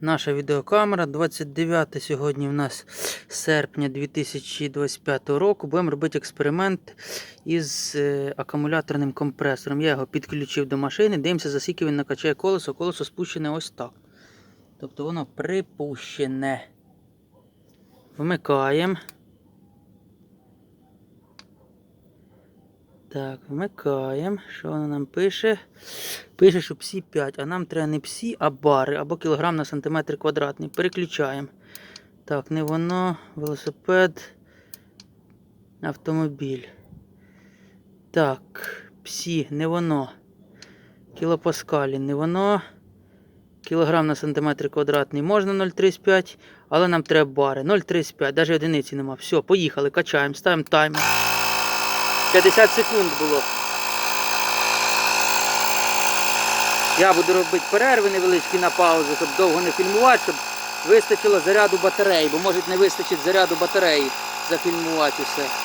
Наша відеокамера 29 сьогодні в нас серпня 2025 року. Будемо робити експеримент із е, акумуляторним компресором. Я його підключив до машини, дивимося, за скільки він накачає колесо. Колесо спущене ось так. Тобто воно припущене. Вмикаємо. Так, вмикаємо. Що воно нам пише? Пише, що псі 5, а нам треба не псі, а бари або кілограм на сантиметр квадратний. Переключаємо. Так, не воно, велосипед, автомобіль. Так, псі, не воно. Кілопаскалі, не воно. Кілограм на сантиметр квадратний можна 0,35, але нам треба бари. 0,35, навіть одиниці нема. Все, поїхали, качаємо, ставимо таймер. 50 секунд було. Я буду робити перерви невеличкі на паузу, щоб довго не фільмувати, щоб вистачило заряду батареї, бо може не вистачить заряду батареї зафільмувати усе.